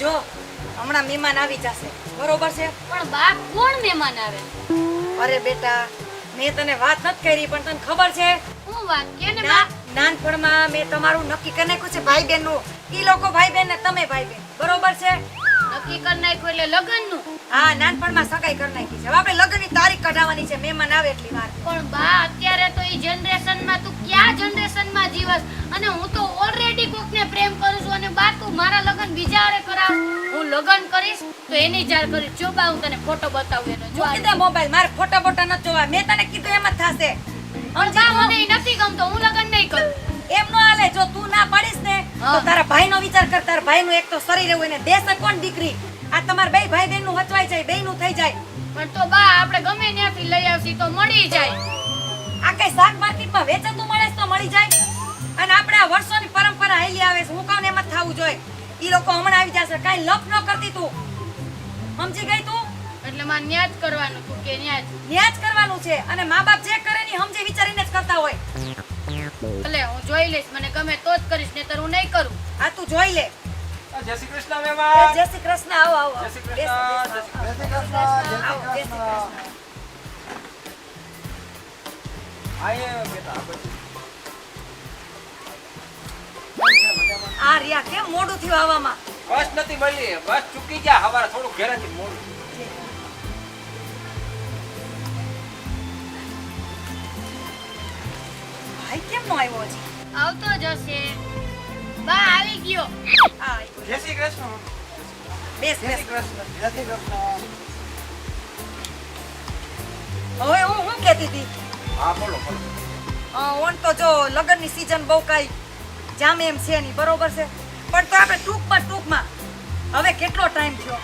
જો હમણાં મહેમાન આવી જશે. બરોબર છે? પણ બા કોણ મહેમાન આવે? અરે બેટા મેં તને વાત નથી કરી પણ તને ખબર છે? હું વાત કે ને બા નાનપણમાં મેં તમારું નક્કી કરી નાખ્યું છે ભાઈ બહેનનું ઈ લોકો ભાઈ બહેન ને તમે ભાઈ બહેન બરોબર છે? નક્કી કરી નાખ્યું એટલે લગ્નનું? હા નાનપણમાં સગાઈ કરી નાખી છે. હવે આપણે લગ્નની તારીખ કઢાવવાની છે મહેમાન આવે એટલી વાર. પણ બા અત્યારે તો એ જનરેશનમાં તું કયા જનરેશનમાં જીવસ? અને હું તો ઓલરેડી કોક ને પ્રેમ કરું છું અને બા તું મારા લગ્ન બીજા હારે કરાવ હું લગ્ન કરીશ તો એની જાર કરી જો બા હું તને ફોટો બતાવું એનો જો કીધા મોબાઈલ મારે ફોટા ફોટો ન જોવા. મેં તને કીધું એમ જ થાશે. પણ બા મને નથી ગમતો હું લગન નહીં કરું. એમ નો હાલે જો તું ના પાડીશ ને તો. તારા ભાઈનો વિચાર કર તારા ભાઈનું એક તો શરીર એવું એને દેશે કોણ દીકરી? આ તમારા બે ભાઈ બહેનનું હચવાઈ જાય બે નું થઈ જાય. પણ તો બા આપણે ગમે ત્યાંથી લઈ આવશી તો મળી જાય. આ કઈ શાક માર્કેટમાં વેચાતું મળે તો મળી જાય? અને આપણે આ વર્ષોની પરંપરા હેલી આવે છે. હું કહું ને એમ જ થવું જોઈએ. ઈ લોકો હમણાં આવી જશે. કાંઈ લપ ન કરતી તું. સમજી ગઈ તું? એટલે મારે ન્યા જ કરવાનું તું કે ન્યાજ ન્યાજ ન્યા જ કરવાનું છે. અને મા બાપ જે કરે ની સમજી વિચારીને જ કરતા હોય. ભલે હું જોઈ લઈશ. મને ગમે તો જ કરીશ નહીતર હું નહીં કરું. આ તું જોઈ લે. જય શ્રી કૃષ્ણ એ જય શ્રી કૃષ્ણ. આવો આવો. જય. શ્રી કૃષ્ણ, જય શ્રી કૃષ્ણ. આવો, જય શ્રી કૃષ્ણ. આયે બેટા આ રિયા કેમ મોડું થયું આવવામાં બસ નથી મળી. બસ ચૂકી ગયા. હવારે થોડું ઘરેથી મોડું. ભાઈ કેમ નો આવ્યો છે આવતો જ હશે. બા આવી ગયો. જય શ્રી કૃષ્ણ. બેસ જય બેસ. શ્રી કૃષ્ણ. જય શ્રી કૃષ્ણ. હવે હું શું કહેતી હતી? હા બોલો બોલો. ઓન તો જો લગ્નની સીઝન બહુ કાંઈ જામે એમ છે નહીં બરોબર છે? પણ તો આપણે ટૂંકમાં ટૂંકમાં હવે કેટલો ટાઈમ થયો?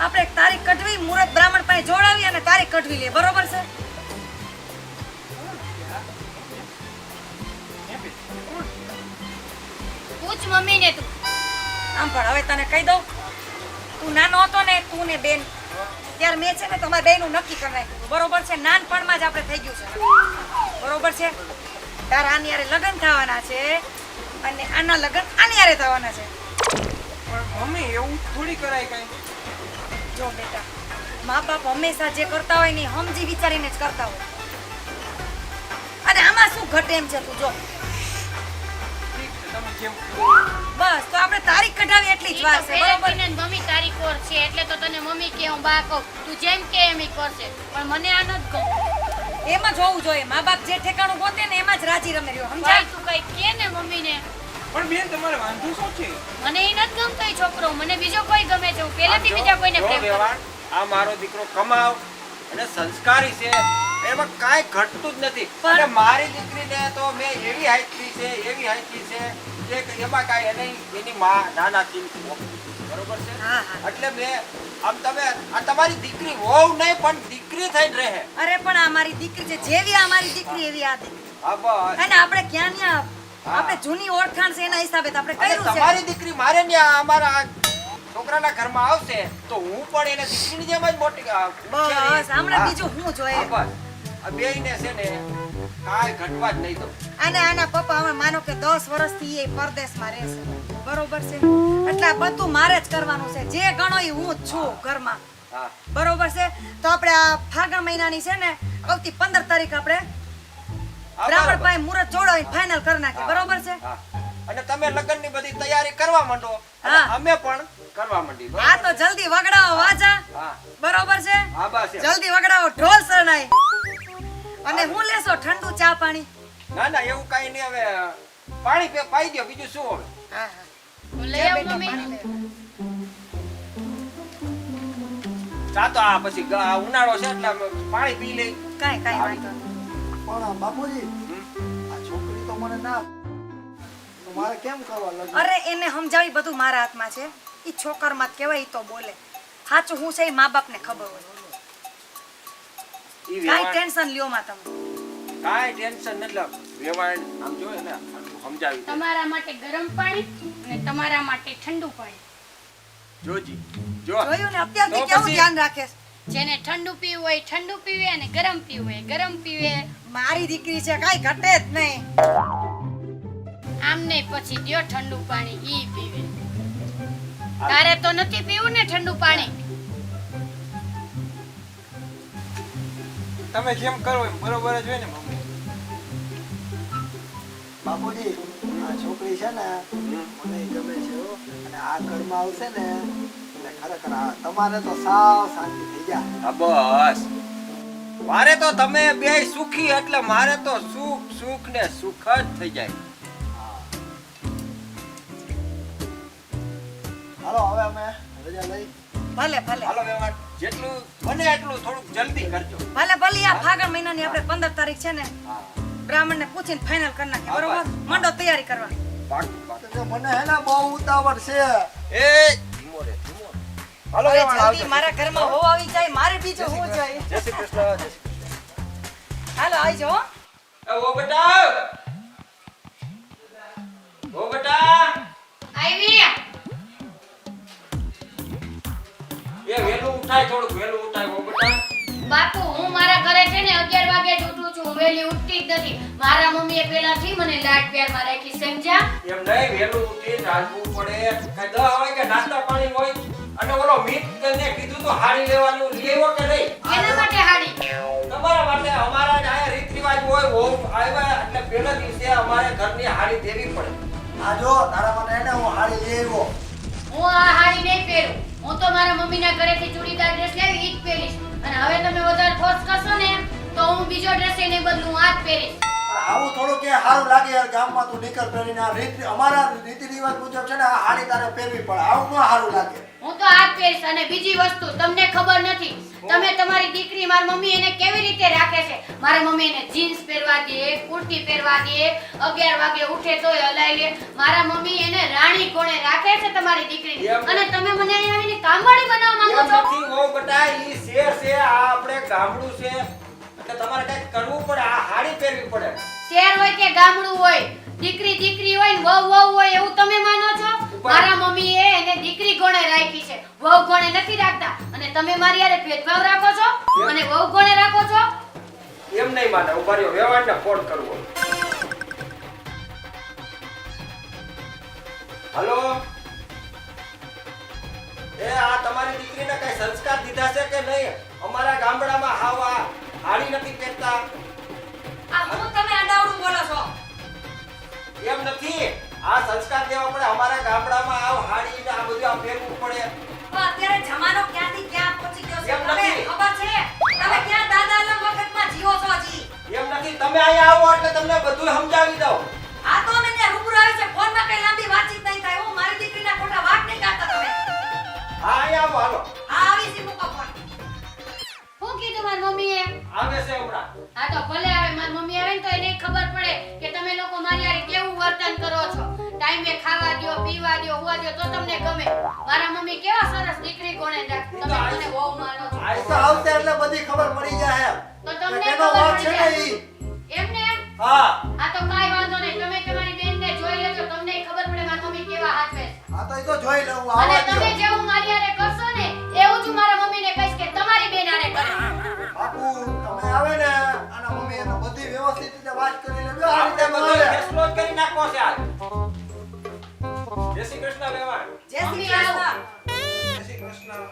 આપણે તારીખ કઢવી મુરત બ્રાહ્મણ પાસે જોડાવી અને તારીખ કઢવી લઈએ બરોબર છે? પૂછ મમ્મીને તું. આમ પણ હવે તને કહી દઉં તું નાનો હતો ને તું ને બેન. ત્યારે મેં છે ને તમારા બેનું નક્કી કરી નાખ્યું બરોબર છે? નાનપણમાં જ આપણે થઈ ગયું છે. બરોબર છે? તારા આની યારે લગ્ન થવાના છે અને આના લગ્ન આની યારે થવાના છે. પણ મમ્મી એવું થોડી કરાય કાંઈ. જો બેટા મા બાપ હંમેશા જે કરતા હોય ને સમજી વિચારીને જ કરતા હોય. અને આમાં શું ઘટે એમ છે તું જો. તમે જેમ બસ તો આપણે તારીખ કઢાવી એટલી જ વાર છે બરોબર? ને મમ્મી તારીખ ઓર છે એટલે તો તને મમ્મી કે હું બા કહું. તું જેમ કે એમ ઈ કરશે. પણ મને આ નથી ગમતું. એમ જ હોવું જોઈએ. મા બાપ જે ઠેકાણું ગોતે ને એમાં જ રાજી રમે રહ્યો સમજાય? તું કઈ કે ને મમ્મીને? પણ બેન તમારે વાંધો શું છે? મને એ નથી ગમતો એ છોકરો. મને બીજો કોઈ ગમે છે. હું પહેલેથી બીજા કોઈને પ્રેમ કરું. આ મારો દીકરો કમાવ અને સંસ્કારી છે. એમાં કાંઈ ઘટતું જ નથી. અને મારી દીકરીને તો મેં એવી હાઈટથી છે એવી હાઈટથી છે કે એમાં કાંઈ એને એની માં નાનાથી બરોબર છે. એટલે મે આમ તમે આ તમારી દીકરી હોવ નહીં પણ દીકરી થઈને રહે. અરે પણ આ મારી દીકરી છે. જેવી આ મારી દીકરી એવી આ દીકરી. હા બસ. અને આપણે ક્યાં ન્યા? આપણે જૂની ઓળખાણ છે એના હિસાબે તો આપણે કર્યું છે. તમારી દીકરી મારે ન્યા અમારા છોકરાના ઘરમાં આવશે તો હું પણ એને દીકરીની જેમ જ મોટી બસ હમણાં બીજું હું જોઈએ. બસ. આ બેયને છે ને કાંઈ ઘટવા જ નહીં દઉં. અને આના પપ્પા હવે માનો કે દસ વર્ષથી એ પરદેશમાં રહેશે બરોબર છે? એટલે બધું મારે જ કરવાનું છે. જે ગણો એ હું જ છું ઘરમાં. બરોબર છે? તો આપણે આ ફાગણ મહિનાની છે ને આવતી પંદર તારીખ આપણે હા, બ્રાહ્મણ બરાબર. પાસે મુહૂર્ત જોડાવીને ફાઇનલ કરી નાખી બરોબર છે? અને તમે લગ્નની બધી તૈયારી કરવા માંડો. અમે પણ કરવા માંડી. હા તો જલ્દી વગડાવો વાજા. બરોબર છે. જલ્દી વગડાવો ઢોલ શરણાઈ. અને હું લેશો ઠંડુ ચા પાણી? ના ના એવું કઈ નહીં. હવે પાણી પે પાઈ દો બીજું શું હવે? હા. લઈ આવું બેટા, મમ્મી. ચા તો આ પછી ઉનાળો છે એટલે પાણી પી લઈ. કાંઈ કાંઈ વાંધો પણ બાપુજી આ છોકરી તો મને ના મારે કેમ કરવા લગ્ન અરે એને સમજાવી બધું મારા હાથમાં છે. ઈ છોકરમાં કેવાય તો બોલે. સાચું હું છે મા બાપ ને ખબર હોય. ઈ ટેન્શન લ્યો માં તમે. કાંઈ ટેન્શન નથી વેવાણ આમ જોયે ને સમજાવી તમારા માટે ગરમ પાણી અને તમારા માટે ઠંડુ પાણી. જોજી જો. જોયું ને અત્યારથી કેવું પછી- ધ્યાન રાખે જેને ઠંડુ પીવું હોય ઠંડુ પીવે અને ગરમ પીવું હોય ગરમ પીવે. મારી દીકરી છે કાંઈ ઘટે જ નહીં. આમ નહીં પછી દ્યો ઠંડુ પાણી ઈ પીવે. તારે તો નથી પીવું ને ઠંડુ પાણી? તમે જેમ કરો એમ બરોબર જ હોય ને મમ્મી બાપુજી આ છોકરી છે ને મને ગમે છે અને આ ઘરમાં આવશે ને એટલે ખરેખર તમારે તો સાવ શાંતિ થઈ જાય હા બસ. મારે તો તમે બે સુખી એટલે મારે તો સુખ સુખ ને સુખ જ થઈ જાય. હાલો હવે અમે રજા લઈ. ભલે ભલે. હાલો વ્યવહાર. જેટલું બને એટલું થોડુંક જલ્દી કરજો. ભલે ભલે આ ફાગણ મહિનાની આપણે પંદર તારીખ છે ને. બ્રાહ્મણને પૂછીને ફાઇનલ કરી નાખી બરોબર? માંડો તૈયારી કરવા. પાકું પાકું. તો મને હે ને બહુ ઉતાવળ છે. એ ધીમો રે ધીમો હાલો જલ્દી મારા ઘરમાં હોવ આવી જાય મારે બીજું હોવું જોઈએ. જય શ્રી કૃષ્ણ જય શ્રી કૃષ્ણ. હાલો આવી જો એ ઓ બેટા! ઓ બેટા! આવી એ વેલું ઉઠાય થોડું વેલું ઉઠાય ઓ બેટા. બાપુ હું મારા ઘરે છે ને 11 વાગે જ ઉઠું છું. હું વહેલી ઉઠતી જ નથી. મારા મમ્મીએ પહેલાથી મને લાડ પ્યારમાં રાખી સમજ્યા? એમ નહીં વેલું ઉઠી રાજવું પડે. કે દહ હોય કે નાસ્તા પાણી હોય અને ઓલો મીત ને કીધું તો હાડી લેવાનું. લેવો કે નહીં? એના માટે હાડી? તમારા માટે અમારા જ આયા રીત રિવાજ હોય હોમ આવ્યા એટલે પહેલા દિવસે અમારે ઘરની હાડી દેવી પડે. આ જો તારા મને એને હું હાડી લઈ આવ્યો. હું આ હાડી નહીં પહેરું. હું તો મારા મમ્મીના ઘરેથી ચૂડીદાર ડ્રેસ લેવી ઈ જ પહેરીશ. બીજો ડ્રેસ એને બદલું આ જ પહેરે આવું થોડું કે સારું લાગે યાર ગામમાં તું નીકળ પહેરીને. આ રીત અમારા રીતિ રિવાજ મુજબ છે ને આ હાડી તારે પહેરવી પડે. આવું ન સારું લાગે. હું તો આ જ પહેરીશ અને બીજી વસ્તુ તમને ખબર નથી. તમે તમારી દીકરી મારી મમ્મી એને કેવી રીતે રાખે છે? મારા મમ્મી એને જીન્સ પહેરવા દે કુર્તી પહેરવા દે 11 વાગે ઉઠે તોય હલાઈ લે. મારા મમ્મી એને રાણી કોણે રાખે છે તમારી દીકરી અને તમે મને આવીને કામવાળી બનાવવા માંગો છો? નથી હો બટા ઈ શેર છે આ આપણે ગામડું છે. એટલે તમારે કંઈક કરવું પડે આ હાડી પહેરવી પડે. શહેર હોય કે ગામડું હોય દીકરી દીકરી હોય ને વહુ વહુ હોય એવું તમે માનો છો? મારા મમ્મીએ એને દીકરી ગોણે રાખી છે. વહુ ગોણે નથી રાખતા. અને તમે મારી યારે ભેદભાવ રાખો છો? અને વહુ ગોણે રાખો છો? એમ નહીં માને ઊભા રહ્યો વ્યવહારને ફોન કરવો. હલો? એ આ તમારી દીકરીને કઈ સંસ્કાર દીધા છે કે નહીં? અમારા ગામડામાં હાવા હાડી નથી પહેરતા. આ હું તમે આડાવડું બોલો છો? એમ નથી. આ સંસ્કાર દેવા પડે અમારા ગામડામાં આવ હાડી ને આ બધું આ ફેરવું પડે. પણ અત્યારે જમાનો ક્યાંથી ક્યાં પહોંચી ગયો છે? તમને ખબર છે? તમે ક્યાં દાદાના વખતમાં જીવો છો હજી? એમ નથી. તમે અહીંયા આવો એટલે તમને બધું સમજાવી દઉં. આ તો અમે ત્યાં રૂબરૂ આવી છે. ફોનમાં કઈ લાંબી વાતચીત નહીં થાય. હું મારી દીકરીના ખોટા વાક નહીં કાઢતા તમે. હા અહીંયા આવો હાલો. આવે છે હમણાં. હા તો ભલે આવે મારી મમ્મી આવે ને તો એને ખબર પડે કે તમે લોકો મારી હારે કેવું વર્તન કરો છો. ટાઈમે ખાવા દો પીવા દો હોવા દો તો તમને ગમે. મારા મમ્મી કેવા સરસ દીકરી કોણે રાખે. તમે મને બહુ માનો છો. આ તો આવતે એટલે બધી ખબર પડી જાય તો તમને ખબર પડી ને જાય. ઈ. એમને એમ? હા. આ તો કાઈ વાંધો નહીં. તમે તમારી બેનને જોઈ લેજો. તમને ખબર પડે મારી મમ્મી કેવા છે. આ તો એ તો જોઈ લઉં. આવો તમે આ રીતે બધો. ફેસલો કરી નાખો છે આ જય શ્રી કૃષ્ણ વ્યવહાર જય શ્રી કૃષ્ણ. જય શ્રી કૃષ્ણ.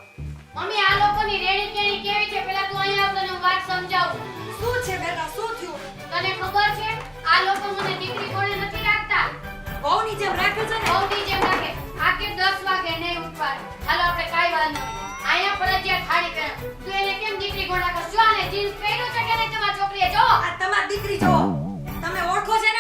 મમ્મી આ લોકોની રેડી કેણી કેવી છે? પેલા તું અહીંયા આવ તને હું વાત સમજાવું. શું છે બેટા શું થયું? તને ખબર છે? આ લોકો મને દીકરી કોણે નથી રાખતા? બહુની જેમ રાખે છે ને? બહુની જેમ રાખે. આખે 10 વાગે નહીં ઉઠવાનું હાલો આપણે કાઈ વાત નહીં. આયા ફરજિયાત ખાડી કરે તું એને કેમ દીકરી રાખો જો આને જીન્સ પહેર્યું છે કે નહીં તમારી છોકરીએ? જો. આ તમારી દીકરી જો. તમે ઓળખો છે ને?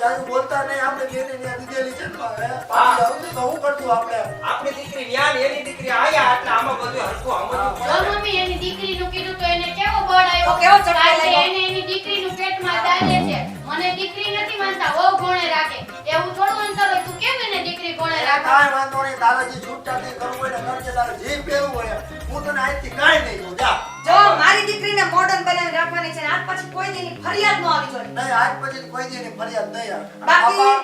જાજુ બોલતા નહીં આપણે બેને ત્યાં દીધેલી છે તો હવે પાછી આવશે તો હું કરતું આપણે? આપણી દીકરી ન્યા એની દીકરી આયા એટલે આમાં બધું હરખું સમજવું જો પડે મમ્મી એની દીકરીનું કીધું તો એને કેવો બળ આવ્યો? કેવો ચડાય લાગ્યો? એને એની દીકરીનું પેટમાં દાલે છે. મને દીકરી નથી માનતા વહુ ગોણે રાખે. એવું થોડું અંતર હોય તું કેમ એને દીકરી ગોણે રાખે? કાઈ વાંધો નહીં તારે જે છૂટછાટ કરવું હોય ને કરજે તારે જે પેવું હોય હું તને આજથી કાઈ નહીં કહું જા. જો મારી દીકરીને મોડર્ન બનાવી રાખવાની છે ને આજ પછી કોઈ દીની ફરિયાદ ન આવી જોઈએ. નહીં આજ પછી કોઈ દી ફરિયાદ નહીં આવે. બાકી-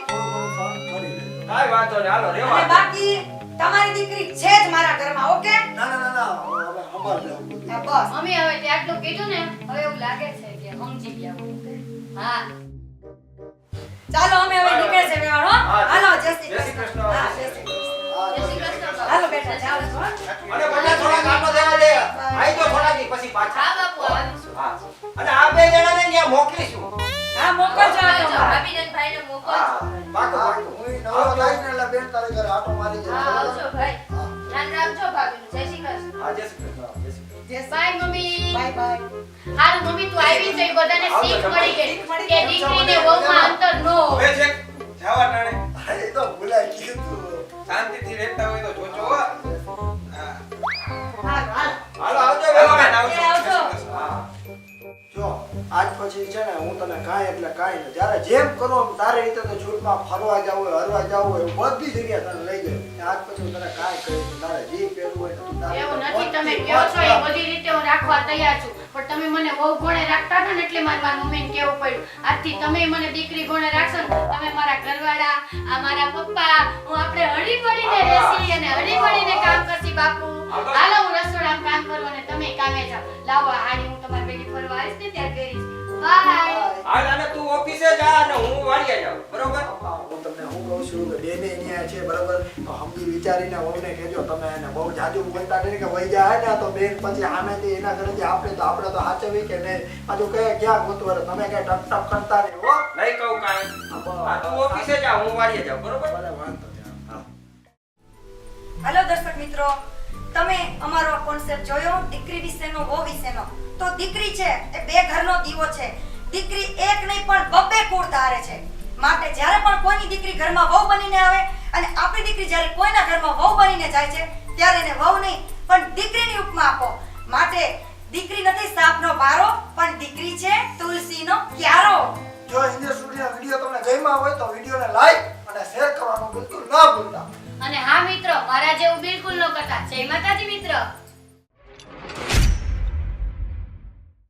કાઈ વાતો નહીં હાલો રેવા અને બાકી તમારી દીકરી છે જ મારા ઘરમાં ઓકે? ના ના ના ના બસ. મમ્મી હવે તે આટલું કીધું ને હવે એવું લાગે છે કે સમજી ગયા હું. હા. ચાલો અમે હવે નીકળે છે વેવાણ, હાલો જય શ્રી જય શ્રી કૃષ્ણ. કૃષ્ણ. હા, જય શ્રી હાલો બેટા જાઓ છો અને બધા થોડાક આટો દેવા દે. આઈ તો થોડાક દી પછી પાછા. હા બાપુ આવવાનું હા. અને આ બે જણાને ત્યાં મોકલીશું. હા મોકલજો આ આવજો, તમારા. ભાભીને ને ભાઈને મોકલજો. હા પાકું હું નવરો થાય એટલે બેન તારે ઘરે આંટો મારી હા આવજો ભાઈ. ધ્યાન રાખજો ભાભીનું. જય શ્રી કૃષ્ણ. હા જય શ્રી કૃષ્ણ જય બાય મમ્મી બાય બાય. હાલ મમ્મી તું આવી જઈ બધાને શીખ મળી ગઈ. કે. દીકરીને વહુમાં અંતર ન. હોય. હવે છે જવા ટાણે હા, એ તો ભૂલાઈ ગયું શાંતિથી રહેતા હોય તો જોજો હા. હાલો આવજો આવજો. જો આજ પછી છે ને હું તને કાંઈ એટલે કાંઈ નહીં. જ્યારે જેમ કરો તારી રીતે તો છૂટમાં ફરવા જવું હોય હરવા જવું હોય બધી જગ્યાએ તને લઈ ગયો આજ પછી હું તને કાંઈ કહીશ તારે જે પહેરવું હોય તું તારે એવું નથી તમે કહો છો એ બધી રીતે હું રાખવા તૈયાર છું. તમે મને બહુ ગોણે રાખતા હતા ને એટલે મારે મારા મમ્મીને કેવું પડ્યું. આજથી તમે મને દીકરી ગોણે રાખશો ને તમે મારા ઘરવાળા, આ મારા પપ્પા, હું આપણે હળી મળીને રહેશી અને હળી મળીને કામ કરશી બાપુ. હાલો, હું રસોડામાં કામ કરું અને તમે કામે જાઓ. લાવો હાડી, હું તમારી ભેગી ફરવા આવીશ ને પહેરીશ બાય હાલ અને તું ઓફિસે જા અને હું વાડીએ જાઉં. બરોબર? હું તમને હું કહું છું કે બેને અહીંયા છે બરોબર? તો સમજી વિચારીને ઓમને કહેજો તમે એને બહુ જાજુ બોલતા નહીં કે વહી જાય ને તો બેન પછી આમેથી એના ઘરેથી આપણે તો આપણે તો સાચવી કે નહીં? પાછું કહે ક્યાં ગોતવર તમે કઈ ટપ ટપ કરતા નહીં હો? નહીં કહું કાંઈ. તું ઓફિસે જા હું વાડીએ જાઉં. બરોબર? ભલે વાંધો નહીં. હા. હેલો દર્શક મિત્રો. તમે અમારો કોન્સેપ્ટ જોયો? દીકરી વિશેનો, વહુ વિશેનો. તો દીકરી છે એ બે ઘરનો દીવો છે. દીકરી એક નહીં, પણ બબ્બે કુળ ધારે છે. માટે જ્યારે પણ કોઈની દીકરી ઘરમાં વહુ બનીને આવે અને આપણી દીકરી જ્યારે કોઈના ઘરમાં વહુ બનીને જાય છે, ત્યારે એને વહુ નહીં, પણ દીકરીની ઉપમા આપો. માટે દીકરી નથી સાપનો બારો પણ દીકરી છે તુલસીનો ક્યારો. જો ઇન્દ્ર સ્ટુડિયો વીડિયો તમને ગમ્યા હોય તો વિડીયોને લાઈક અને શેર કરવાનું બિલકુલ ના ભૂલતા. અને હા મિત્રો મારા જેવું બિલકુલ ન કરતા. જય માતાજી મિત્ર.